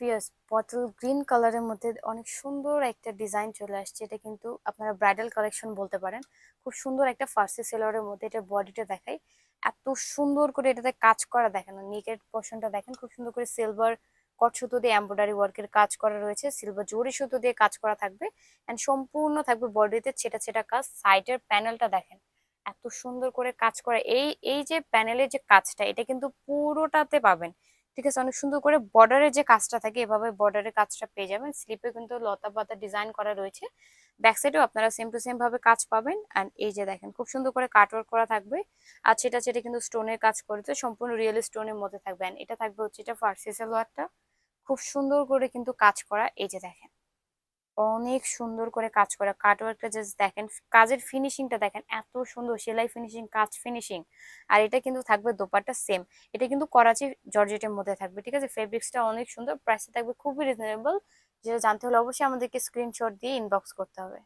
Fierce bottle green কালারের মধ্যে অনেক সুন্দর একটা ডিজাইন চলে আসছে। এটা কিন্তু আপনারা ব্রাইডাল কালেকশন বলতে পারেন। খুব সুন্দর একটা ফার্সি সেলোয়ারের মধ্যে এটা বডিটা দেখাই। এত সুন্দর করে এটাতে কাজ করা দেখেন নিকের পোর্শনটা দেখেন, খুব সুন্দর করে সিলভার কট সুতো দিয়ে এমব্রয়ডারি ওয়ার্কের কাজ করা রয়েছে। সিলভার জরি সুতো দিয়ে কাজ করা থাকবে এন্ড সম্পূর্ণ থাকবে বডিতে ছেটা ছেটা কাজ। সাইডের প্যানেলটা দেখেন, এত সুন্দর করে কাজ করা। এই এই যে প্যানেলের যে কাজটা, এটা কিন্তু পুরোটাতে পাবেন। ঠিক আছে, অনেক সুন্দর করে বর্ডারের যে কাজটা থাকে, এভাবে বর্ডারের কাজটা পেয়ে যাবেন। স্লিপে কিন্তু লতা পাতা ডিজাইন করা রয়েছে। ব্যাক সাইডেও আপনারা সেম টু সেম ভাবে কাজ পাবেন। অ্যান্ড এই যে দেখেন, খুব সুন্দর করে কাটওয়ার্ক করা থাকবে। আর সেটা সেটা কিন্তু স্টোনের কাজ করেছে সম্পূর্ণ রিয়েল স্টোনের মধ্যে থাকবে। এটা থাকবে হচ্ছে এটা ফার্সি সালোয়ারটা খুব সুন্দর করে কিন্তু কাজ করা, এই যে দেখেন। অনেক সুন্দর করে কাজ করা। কাটওয়ার্কটা জাস্ট দেখেন, কাজের ফিনিশিংটা দেখেন, এত সুন্দর, সেলাই ফিনিশিং কাজ ফিনিশিং আর এটা কিন্তু থাকবে দোপারটা সেম এটা কিন্তু করাচি জর্জেটের মধ্যে থাকবে, ঠিক আছে? ফেব্রিক্সটা অনেক সুন্দর প্রাইসটা থাকবে খুবই রিজনেবল যেটা জানতে হলে অবশ্যই আমাদেরকে স্ক্রিনশট দিয়ে ইনবক্স করতে হবে।